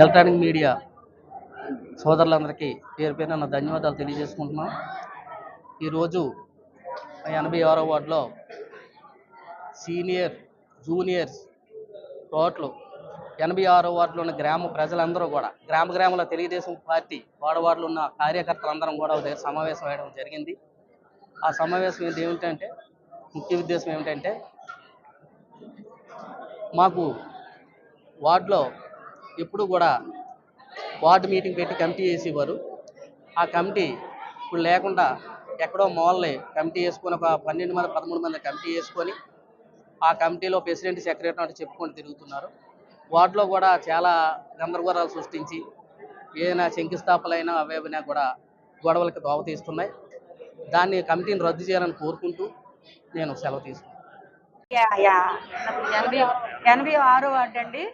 Electronic media సోదరులందరికీ పేరు పేరున నా ధన్యవాదాలు తెలియజేసుకుంటున్నాం. ఈరోజు ఎనభై ఆరో వార్డులో సీనియర్ జూనియర్స్ టోటల్ ఎనభై ఆరో వార్డులో ఉన్న గ్రామ ప్రజలందరూ కూడా గ్రామ గ్రామంలో తెలుగుదేశం పార్టీ వాడవాడలో ఉన్న కార్యకర్తలందరం కూడా ఒక దగ్గర సమావేశం అయ్యడం జరిగింది. ఆ సమావేశం ఏంటి ఏమిటంటే ముఖ్య ఉద్దేశం ఏమిటంటే మాకు వార్డులో ఎప్పుడు కూడా వార్డు మీటింగ్ పెట్టి కమిటీ వేసేవారు ఆ కమిటీ ఇప్పుడు లేకుండా ఎక్కడో మూలని కమిటీ వేసుకొని ఒక పన్నెండు మంది పదమూడు మంది కమిటీ వేసుకొని ఆ కమిటీలో ప్రెసిడెంట్ సెక్రటరీ అంటే చెప్పుకొని తిరుగుతున్నారు. వార్డులో కూడా చాలా గందరగోళాలు సృష్టించి ఏదైనా శంకుస్థాపనలైనా అవేవైనా కూడా గొడవలకు దోవ తీస్తున్నాయి. దాన్ని కమిటీని రద్దు చేయాలని కోరుకుంటూ నేను సెలవు తీసుకున్నాను ఎనభై ఎనభై ఆరు వార్డు అండి.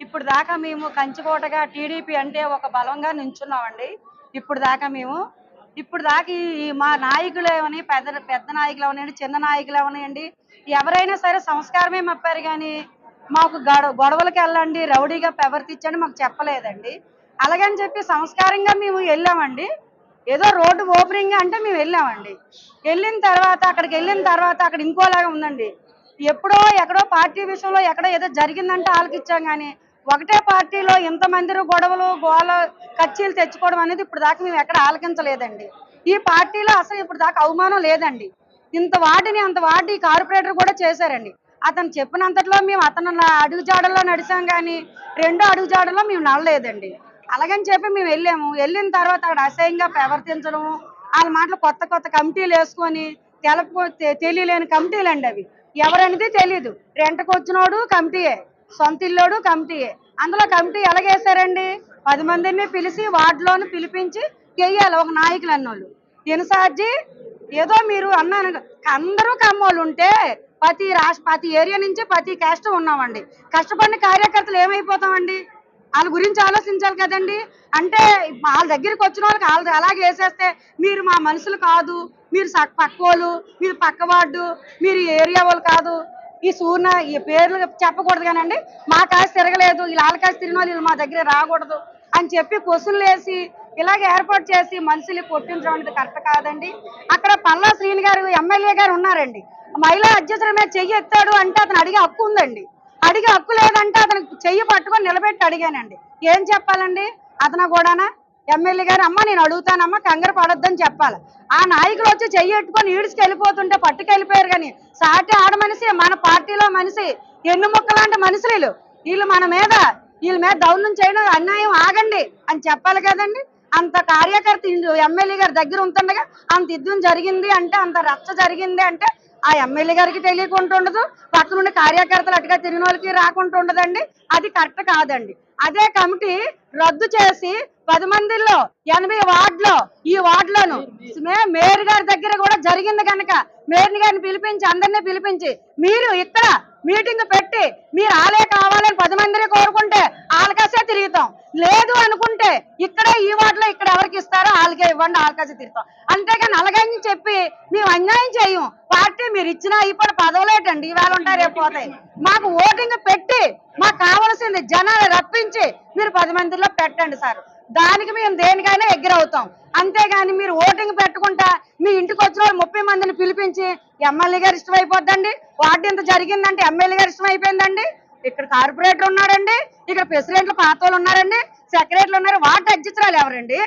ఇప్పుడు దాకా మేము కంచికోటగా టీడీపీ అంటే ఒక బలంగా నించున్నామండి. ఇప్పుడు దాకా మేము ఇప్పుడు దాకా ఈ- మా నాయకులు ఏమని పెద్ద పెద్ద నాయకులు ఏమనండి చిన్న నాయకులు ఏమనండి ఎవరైనా సరే సంస్కారమే మప్పారు కానీ మాకు గొడవ గొడవలకి వెళ్ళండి రౌడీగా ప్రవర్తించండి మాకు చెప్పలేదండి. అలాగని చెప్పి సంస్కారంగా మేము వెళ్ళామండి. ఏదో రోడ్డు ఓపెనింగ్ అంటే మేము వెళ్ళామండి. వెళ్ళిన తర్వాత అక్కడికి వెళ్ళిన తర్వాత అక్కడ ఇంకోలాగా ఉందండి. ఎప్పుడో ఎక్కడో పార్టీ విషయంలో ఎక్కడో ఏదో జరిగిందంటే ఆలకిచ్చాం కానీ ఒకటే పార్టీలో ఇంతమంది గొడవలు గోల కచ్చీలు తెచ్చుకోవడం అనేది ఇప్పుడు దాకా మేము ఎక్కడ ఆలకించలేదండి. ఈ పార్టీలో అసలు ఇప్పుడు దాకా అవమానం లేదండి. ఇంత వాటిని అంత వాటి కార్పొరేటర్ కూడా చేశారండి. అతను చెప్పినంతట్లో మేము అతను నా- అడుగుజాడల్లో నడిచాం కానీ రెండో అడుగుజాడల్లో మేము నడలేదండి. అలాగని చెప్పి మేము వెళ్ళాము. వెళ్ళిన తర్వాత అక్కడ అసహ్యంగా ప్రవర్తించడం వాళ్ళ మాటలు కొత్త కొత్త కమిటీలు వేసుకొని తెలప తెలియలేని కమిటీలు అండి అవి. ఎవరనేది తెలియదు రెంట్కి వచ్చినోడు కమిటీయే సొంత ఇల్లోడు కమిటీయే. అందులో కమిటీ ఎలాగేశారండి? పది మందిని పిలిచి వార్డులోని పిలిపించి చెయ్యాలి ఒక నాయకులు అన్నోళ్ళు. ఇన్సార్జి ఏదో మీరు అన్నాను అందరూ కమ్మోళ్ళు ఉంటే ప్రతి రాష్ట్ర ప్రతి ఏరియా నుంచి ప్రతి క్యాస్ట్ ఉన్నామండి. కష్టపడిన కార్యకర్తలు ఏమైపోతామండి? వాళ్ళ గురించి ఆలోచించాలి కదండి. అంటే వాళ్ళ దగ్గరికి వచ్చిన వాళ్ళకి వాళ్ళు అలాగే వేసేస్తే మీరు మా మనుషులు కాదు మీరు సక్- పక్కోళ్ళు మీరు పక్క వార్డు మీరు ఏరియా వాళ్ళు కాదు. ఈ సూర్ణ ఈ పేర్లు చెప్పకూడదు కానండి. మా కాసి తిరగలేదు వీళ్ళ వాళ్ళ కాసి తిరిగిన వాళ్ళు వీళ్ళు మా దగ్గర రాకూడదు అని చెప్పి క్వశ్చన్లు వేసి ఇలాగే ఏర్పాటు చేసి మనుషులు కొట్టించడం అనేది కరెక్ట్ కాదండి. అక్కడ పల్లా శ్రీని గారు ఎమ్మెల్యే గారు ఉన్నారండి. మహిళా అధ్యక్షుల మీద చెయ్యి ఎత్తాడు అంటే అతను అడిగే హక్కు ఉందండి. అడిగే హక్కు లేదంటే అతనికి చెయ్యి పట్టుకొని నిలబెట్టి అడిగానండి. ఏం చెప్పాలండి? అతను కూడానా? ఎమ్మెల్యే గారు అమ్మ నేను అడుగుతానమ్మా కంగారు పడొద్దని చెప్పాలి. ఆ నాయకులు వచ్చి చెయ్యి ఎట్టుకొని ఈడ్చుకు వెళ్ళిపోతుంటే పట్టుకెళ్ళిపోయారు కానీ సాటి ఆడ మనిషి మన పార్టీలో మనిషి ఎన్ను ముక్కలాంటి మనుషులు. వీళ్ళు. వీళ్ళు మన మీద వీళ్ళ మీద దౌర్ణం చేయడం అన్యాయం ఆగండి అని చెప్పాలి కదండి. అంత కార్యకర్త ఎమ్మెల్యే గారి దగ్గర ఉంటుండగా అంత యుద్ధం జరిగింది అంటే అంత రచ్చ జరిగింది అంటే ఆ ఎమ్మెల్యే గారికి తెలియకుండా ఉండదు ఉండే నుండి కార్యకర్తలు అటుగా తిరిగిన వాళ్ళకి రాకుండా ఉండదండి. అది కరెక్ట్ కాదండి. అదే కమిటీ రద్దు చేసి పది మందిలో ఎనభై వార్డులో ఈ వార్డులోను మేయర్ గారి దగ్గర కూడా జరిగింది కనుక మేయర్ గారిని పిలిపించి అందరినీ పిలిపించి మీరు ఇక్కడ మీటింగ్ పెట్టి మీరు ఆలే కావాలని పది మందిని కోరుకుంటే ఆలకాసే తిరుగుతాం. లేదు అనుకుంటే ఇక్కడే ఈ వాటిలో ఇక్కడ ఎవరికి ఇస్తారో వాళ్ళకే ఇవ్వండి ఆలకాసే తిరుగుతాం. అంతేగాని అలాగని చెప్పి మేము అన్యాయం చేయం. పార్టీ మీరు ఇచ్చినా ఇప్పుడు పదవలేటండి ఇవాళ ఉంటారు రేపు పోతాయి. మాకు ఓటింగ్ పెట్టి మాకు కావలసింది జనాలు రప్పించి మీరు పది మందిలో పెట్టండి సార్. దానికి మేము దేనికైనా ఎగ్గిరవుతాం. అంతేగాని మీరు ఓటింగ్ పెట్టుకుంటా మీ ఇంటికి వచ్చిన వాళ్ళు ముప్పై మందిని పిలిపించి ఎమ్మెల్యే గారు ఇష్టం అయిపోద్దండి వార్డు ఇంత జరిగిందంటే ఎమ్మెల్యే గారు అయిపోయిందండి ఇక్కడ కార్పొరేటర్ ఉన్నారండి ఇక్కడ ప్రెసిడెంట్లు పాత వాళ్ళు ఉన్నారండి సెక్రటరీలు ఉన్నారు వార్డు అధ్యక్షురాలు ఎవరండి?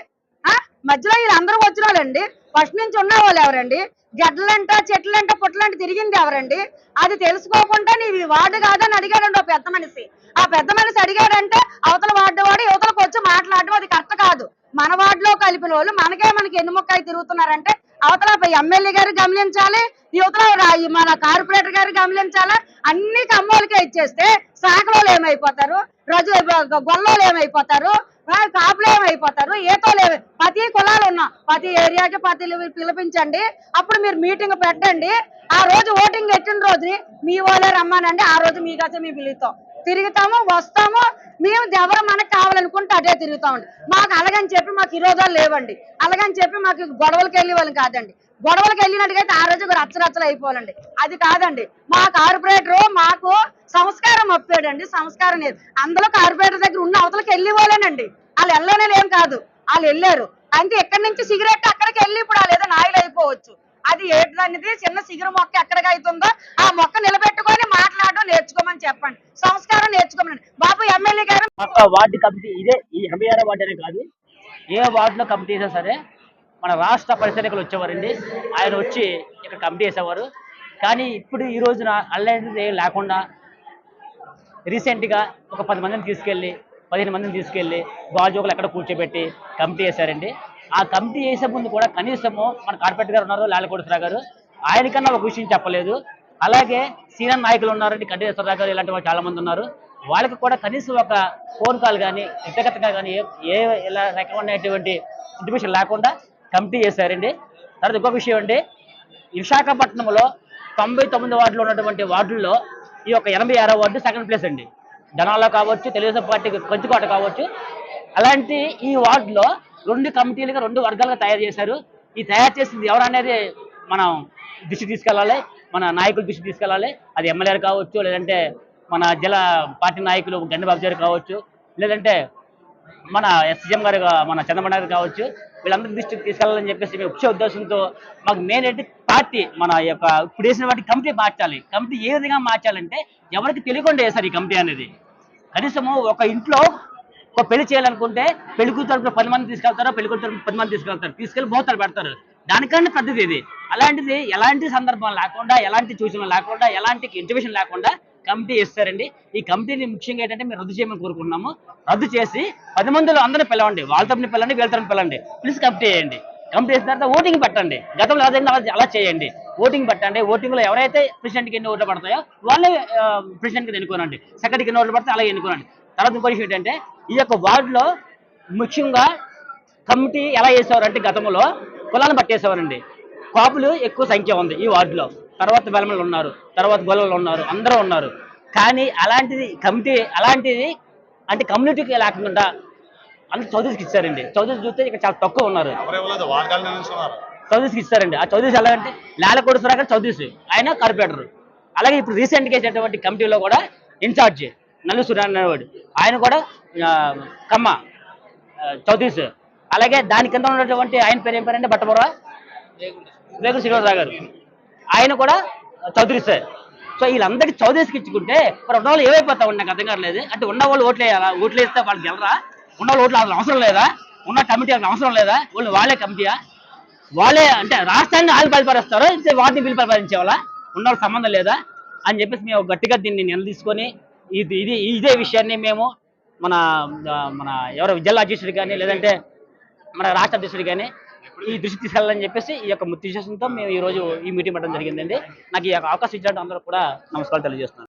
ఆ? మధ్యలో వీళ్ళందరూ వచ్చిన వాళ్ళండి ఫస్ట్ నుంచి ఉన్న వాళ్ళు ఎవరండి? గడ్డలంట చెట్లంట పుట్లంట తిరిగింది ఎవరండి? అది తెలుసుకోకుండా నీ వార్డు కాదని అడిగాడండి ఓ పెద్ద మనిషి. ఆ పెద్ద మనిషి అడిగాడంటే అవతల వార్డు వాడు యువతలకు వచ్చి మాట్లాడడం అది కరెక్ట్ కాదు. మన వార్డులో కలిపిన వాళ్ళు మనకే మనకి ఎన్ని మొక్కలు తిరుగుతున్నారంటే అవతల ఎమ్మెల్యే గారు గమనించాలి యువతల ఈ మన కార్పొరేటర్ గారు గమనించాలా? అన్ని కమ్మోలకే ఇచ్చేస్తే శాఖలో ఏమైపోతారు? రజు గొల్లోళ్ళు ఏమైపోతారు? కాపులు ఏమైపోతారు? ఏతో లేవు ప్రతి కులాలు ఉన్నాం ప్రతి ఏరియాకి ప్రతి పిలిపించండి. అప్పుడు మీరు మీటింగ్ పెట్టండి. ఆ రోజు ఓటింగ్ పెట్టిన రోజుని మీ వాళ్ళే రమ్మానండి. ఆ రోజు మీకైతే మేము పిలుస్తాం. తిరుగుతాము వస్తాము. మేము ఎవరు మనకు కావాలనుకుంటే అదే తిరుగుతామండి మాకు అలాగని చెప్పి మాకు విరోధాలు లేవండి. అలాగని చెప్పి మాకు గొడవలకు వెళ్ళే వాళ్ళం కాదండి. గొడవలకు వెళ్ళినట్టుగైతే ఆ రోజు రచ్చరచ్చలు అయిపోవాలండి. అది కాదండి. మా కార్పొరేటర్ మాకు సంస్కారం అప్పాడండి సంస్కారం లేదు. అందులో కార్పొరేటర్ దగ్గర ఉన్న అవతలకి వెళ్ళి వాళ్ళు వెళ్ళనే ఏం కాదు. వాళ్ళు వెళ్ళారు. అంటే ఎక్కడి నుంచి సిగరెట్ అక్కడికి వెళ్ళి ఇప్పుడు వాళ్ళు ఏదో నాయలు అయిపోవచ్చు. అది ఏంటనేది చిన్న సిగురు మొక్క ఎక్కడికి అవుతుందో ఆ మొక్క నిలబెట్టుకొని మాట్లాడడం నేర్చుకోమని చెప్పండి. సంస్కారం నేర్చుకోమని బాబు ఎమ్మెల్యే గారు వార్డు కమిటీ ఇదే ఈ ఎనభై ఆరో వార్డు అనే కాదు. ఏ వార్డులో కమిటీ చేసినా సరే మన రాష్ట్ర పరిశీలకులు వచ్చేవారండి. ఆయన వచ్చి ఇక్కడ కమిటీ చేసేవారు కానీ ఇప్పుడు ఈ రోజున అలాంటిది ఏం లేకుండా రీసెంట్గా ఒక పది మందిని తీసుకెళ్ళి పదిహేను మందిని తీసుకెళ్ళి గాజుకులు ఎక్కడ కూర్చోబెట్టి కమిటీ చేశారండి ఆ కమిటీ చేసే ముందు కూడా కనీసము మన కార్పొరేట్ గారు ఉన్నారు లాలకోటేశ్వరరావు గారు. ఆయనకన్నా ఒక విషయం చెప్పలేదు. అలాగే సీనియర్ నాయకులు ఉన్నారండి కంటేశ్వరరావు గారు ఇలాంటి వాళ్ళు చాలా మంది ఉన్నారు. వాళ్ళకి కూడా కనీసం ఒక ఫోన్ కాల్ కానీ వ్యక్తిగతంగా కానీ ఏ ఏ ఇలా రకమైనటువంటి ఇంటిమేషన్ లేకుండా కమిటీ చేశారండి తర్వాత ఇంకొక విషయం అండి విశాఖపట్నంలో తొంభై తొమ్మిది వార్డులు ఉన్నటువంటి వార్డుల్లో ఈ యొక్క ఎనభై ఆరో వార్డు సెకండ్ ప్లేస్ అండి. జనాల్లో కావచ్చు తెలుగుదేశం పార్టీకి కంచుకోట కావచ్చు. అలాంటి ఈ వార్డులో రెండు కమిటీలుగా రెండు వర్గాలుగా తయారు చేశారు. ఈ తయారు చేసింది ఎవరనేది మనం దృష్టి తీసుకెళ్ళాలి. మన నాయకుల దృష్టి తీసుకెళ్ళాలి. అది ఎమ్మెల్యేలు కావచ్చు లేదంటే మన జిల్లా పార్టీ నాయకులు గండిబాబు గారు కావచ్చు లేదంటే మన ఎస్ఎం గారు మన చంద్రబాబు నాయుడు కావచ్చు వీళ్ళందరి దృష్టికి తీసుకెళ్ళాలని చెప్పేసి మేము ముఖ్య ఉద్దేశంతో మాకు మెయిన్ ఏంటి? పార్టీ మన యొక్క ఇప్పుడు వేసిన వాటి కమిటీ మార్చాలి. కమిటీ ఏ విధంగా మార్చాలంటే ఎవరికి తెలియకుండా వేశారు ఈ కమిటీ అనేది. కనీసము ఒక ఇంట్లో ఒక పెళ్ళి చేయాలనుకుంటే పెళ్ళి కూతురు పది మంది తీసుకెళ్తారో పెళ్ళి కూతురు పది మంది తీసుకెళ్తారు. తీసుకెళ్ళి బోతలు పెడతారు. దానికన్నా పెద్దది ఇది. అలాంటిది ఎలాంటి సందర్భం లేకుండా ఎలాంటి సూచనలు లేకుండా ఎలాంటి ఇంటిమేషన్ లేకుండా కమిటీ ఇస్తారండి. ఈ కమిటీని ముఖ్యంగా ఏంటంటే మేము రద్దు చేయమని కోరుకుంటున్నాము. రద్దు చేసి పది మందిలో అందరిని పిలవండి. వాళ్ళ పిల్లండి వీళ్ళతో తరపున పిల్లండి ప్లీజ్ కమిటీ చేయండి. కమిటీ చేసిన తర్వాత ఓటింగ్ పెట్టండి. గతంలో అదే అలా చేయండి. ఓటింగ్ పెట్టండి. ఓటింగ్లో ఎవరైతే ప్రెసిడెంట్కి ఎన్ని ఓట్లు పడతాయో వాళ్ళే ప్రెసిడెంట్కి ఎన్నుకోనండి. సెక్రటరీకి ఎన్ని ఓట్లు పడితే అలాగే ఎన్నుకోనండి. తర్వాత ఇంకో విషయం ఏంటంటే ఈ యొక్క వార్డులో ముఖ్యంగా కమిటీ ఎలా చేసేవారంటే గతంలో కులాలను పట్టేసేవారండి. కాపులు ఎక్కువ సంఖ్య ఉంది ఈ వార్డులో. తర్వాత వెలమలు ఉన్నారు తర్వాత గొల్లలు ఉన్నారు అందరూ ఉన్నారు. కానీ అలాంటిది కమిటీ అలాంటిది అంటే కమ్యూనిటీకి లేకుండా అంత చౌదరికి ఇచ్చారండి. చౌదరి చూస్తే ఇక్కడ చాలా తక్కువ ఉన్నారు. చౌదరికి ఇస్తారండి ఆ చౌదరీస్ ఎలాగంటే నేలకోటి సురాకర్ చౌదరీస్ ఆయన కార్పొరేటర్. అలాగే ఇప్పుడు రీసెంట్గా చేసినటువంటి కమిటీలో కూడా ఇన్ఛార్జ్. నల్లు సురాన్ అనేవాడు ఆయన కూడా కమ్మ చౌదరీస్ అలాగే దాని కింద ఉన్నటువంటి ఆయన పేరు ఏం పేరంటే బట్టబొర రేగు శ్రీనివాసరావు గారు. ఆయన కూడా చౌదరీస్ సో వీళ్ళందరికీ చౌదరీస్కి ఇచ్చుకుంటే మరి ఉన్న వాళ్ళు ఏమైపోతా ఉన్నా నాకు అర్థం కావట్లేదు. అంటే ఉన్న వాళ్ళు ఓట్లు వేయాలా? ఓట్లు వేస్తే వాళ్ళు గెలరా? ఉన్న వాళ్ళు ఓట్లు అసలు అవసరం లేదా? ఉన్న కమిటీ అసలు అవసరం లేదా? వాళ్ళు వాళ్ళే కమిటీయా? వాళ్ళే అంటే రాష్ట్రాన్ని వాళ్ళు బయలుపరుస్తారు వాటిని వీళ్ళు పరిపాలించే వాళ్ళ ఉన్న సంబంధం లేదా? అని చెప్పేసి మేము గట్టిగా దీన్ని నిలదీసుకొని ఇది ఇది ఇదే విషయాన్ని మేము మన మన ఎవరో జిల్లా అధ్యక్షుడు కానీ లేదంటే మన రాష్ట్ర అధ్యక్షుడు కానీ ఈ దృష్టి తీసుకెళ్ళాలని చెప్పేసి ఈ యొక్క ఉద్దేశంతో మేము ఈ రోజు ఈ మీటింగ్ పెట్టడం జరిగిందండి. నాకు ఈ యొక్క అవకాశం ఇచ్చినట్టు అందరూ కూడా నమస్కారాలు తెలియజేస్తున్నాను.